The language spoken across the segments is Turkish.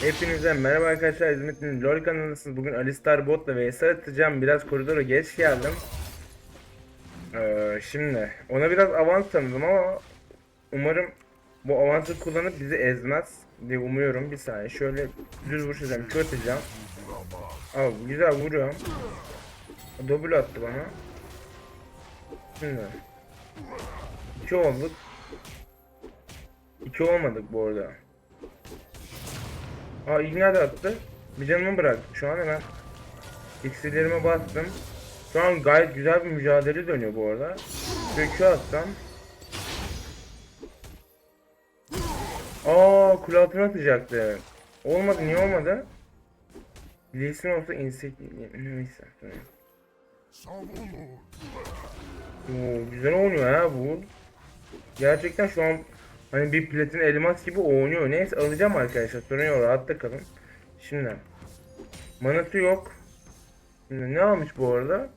Hepinize merhaba arkadaşlar İzmit'in LoL kanalındasınız. Bugün Alistar botla vs atacağım. Biraz koridora geç geldim. Ee, şimdi ona biraz avans tanıdım ama umarım bu avansı kullanıp bizi ezmez diye umuyorum. Bir saniye şöyle düz vuruş edeceğim. Q atacağım. Aa, güzel vuruyorum. Double attı bana. Şimdi 2 olduk. 2 olmadık bu arada. Aa ignite attı. Bir canımı bıraktı şu an hemen. İksirlerime bastım. Şu an gayet güzel bir mücadele dönüyor bu arada. Kökü atsam. Aa kule altına atacaktı. Olmadı niye olmadı? Lee'sin olsa insek... Neyse. Oo, güzel oynuyor ha bu. Gerçekten şu an hani bir platin elmas gibi oynuyor. Neyse alacağım arkadaşlar. Sorun yok rahatta kalın. Şimdi manası yok. Şimdi ne almış bu arada?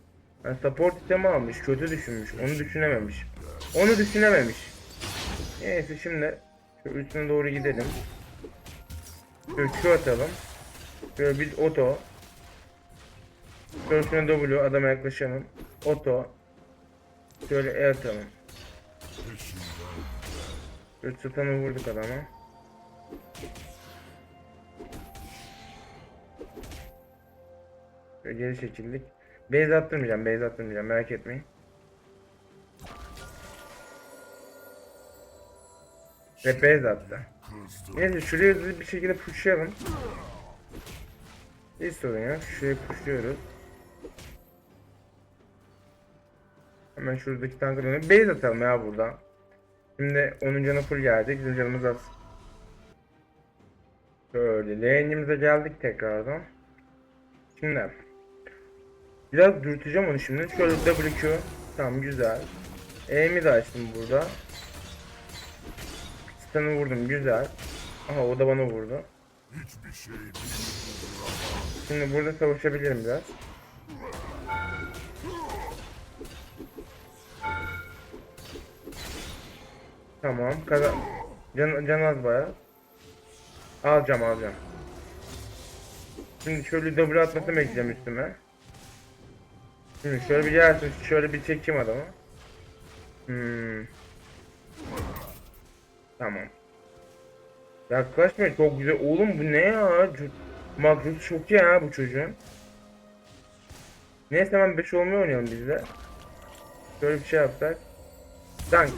Yani support itemi almış. Kötü düşünmüş. Onu düşünememiş. Onu düşünememiş. Neyse şimdi şu üstüne doğru gidelim. Şöyle atalım. Şöyle biz oto. Şöyle üstüne W adama yaklaşalım. Oto. Şöyle E atalım. Tutanı vurduk adama. Şöyle geri çekildik. Base attırmayacağım, base attırmayacağım merak etmeyin. Ve base attı. Neyse şuraya hızlı bir şekilde pushlayalım. Hiç sorun yok. Şuraya pushluyoruz. Hemen şuradaki tankı dönüp base atalım ya burada. Şimdi 10. canı full geldi. Bizim canımız az. Böyle lane'imize geldik tekrardan. Şimdi Biraz dürteceğim onu şimdi. Şöyle WQ. Tamam güzel. E'mi de açtım burada. Stun'ı vurdum güzel. Aha o da bana vurdu. Şimdi burada savaşabilirim biraz. Tamam. Kaza can, can az baya. Alacağım alacağım. Şimdi şöyle double atmasını bekleyeceğim üstüme. Şimdi şöyle bir gelsin, şöyle bir çekeyim adamı. Hmm. Tamam. Yaklaşma çok güzel. Oğlum bu ne ya? Makrosu çok iyi ha bu çocuğun. Neyse hemen 5 olmuyor oynayalım biz de. Şöyle bir şey yapsak. Dank.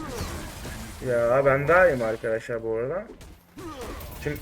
Ya ben daha iyiyim arkadaşlar bu arada. Şimdi